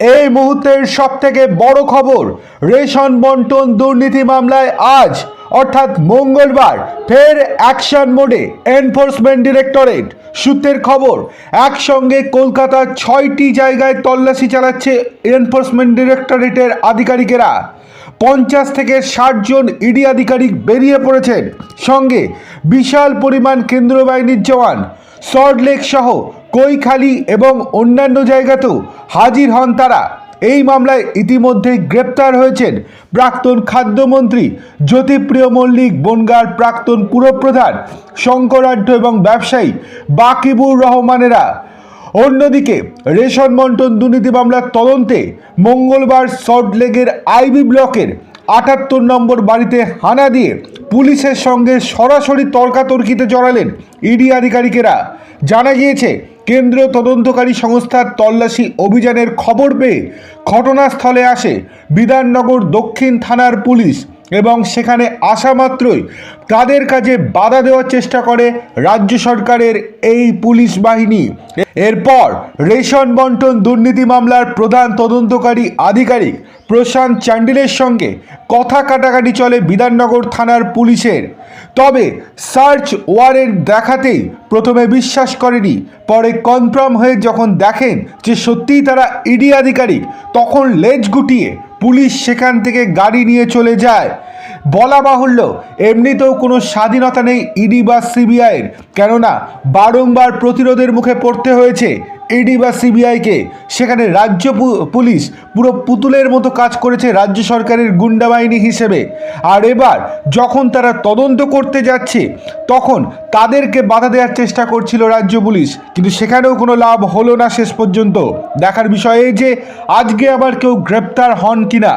এই মুহূর্তের সব থেকে বড় খবর, রেশন বন্টন দুর্নীতি মামলায় আজ, অর্থাৎ মঙ্গলবার, ফের অ্যাকশন মোডে এনফোর্সমেন্ট ডিরেক্টরেট। সূত্রের খবর, একসঙ্গে কলকাতার ছয়টি জায়গায় তল্লাশি চালাচ্ছে এনফোর্সমেন্ট ডিরেক্টরেটের আধিকারিকেরা। পঞ্চাশ থেকে ষাট জন ইডি আধিকারিক বেরিয়ে পড়েছেন। সঙ্গে বিশাল পরিমাণ কেন্দ্র বাহিনীর জওয়ান সল্টলেক সহ কৈখালি এবং অন্যান্য জায়গাতেও হাজির হন তারা। এই মামলায় ইতিমধ্যেই গ্রেপ্তার হয়েছেন প্রাক্তন খাদ্যমন্ত্রী জ্যোতিপ্রিয় মল্লিক বনগার প্রাক্তন পুরপ্রধান শঙ্করাঢ্য এবং ব্যবসায়ী বাকিবুর রহমানেরা। অন্যদিকে রেশন বন্টন দুর্নীতি মামলার তদন্তে মঙ্গলবার সল্টলেকের আইবি ব্লকের আটাত্তর নম্বর বাড়িতে হানা দিয়ে পুলিশের সঙ্গে সরাসরি তর্কাতর্কিতে জড়ালেন ইডি আধিকারিকেরা। জানা গিয়েছে কেন্দ্রীয় তদন্তকারী সংস্থার তল্লাশি অভিযানের খবর পেয়ে ঘটনাস্থলে আসে বিধাননগর দক্ষিণ থানার পুলিশ। এবং সেখানে আসা মাত্রই তাদের কাজে বাধা দেওয়ার চেষ্টা করে রাজ্য সরকারের এই পুলিশ বাহিনী। এরপর রেশন বন্টন দুর্নীতি মামলার প্রধান তদন্তকারী আধিকারিক প্রশান্ত চান্ডিলের সঙ্গে কথা কাটাকাটি চলে বিধাননগর থানার পুলিশের। তবে সার্চ ওয়ারেন্ট দেখাতেই প্রথমে বিশ্বাস করেনি, পরে কনফার্ম হয়ে যখন দেখেন যে সত্যিই তারা ইডি আধিকারিক, তখন লেজ গুটিয়ে পুলিশ সেখান থেকে গাড়ি নিয়ে চলে যায়। বলা বাহুল্য, এমনিতেও কোনো স্বাধীনতা নেই ইডি বা সিবিআইয়ের। কেননা বারংবার প্রতিরোধের মুখে পড়তে হয়েছে ইডি বা সিবিআইকে সেখানে রাজ্য পুলিশ পুরো পুতুলের মতো কাজ করেছে রাজ্য সরকারের গুন্ডা বাহিনী হিসেবে। আর এবার যখন তারা তদন্ত করতে যাচ্ছে, তখন তাদেরকে বাধা দেওয়ার চেষ্টা করছিল রাজ্য পুলিশ। কিন্তু সেখানেও কোনো লাভ হলো না শেষ পর্যন্ত। দেখার বিষয় এই যে, আজকে আবার কেউ গ্রেপ্তার হন কিনা?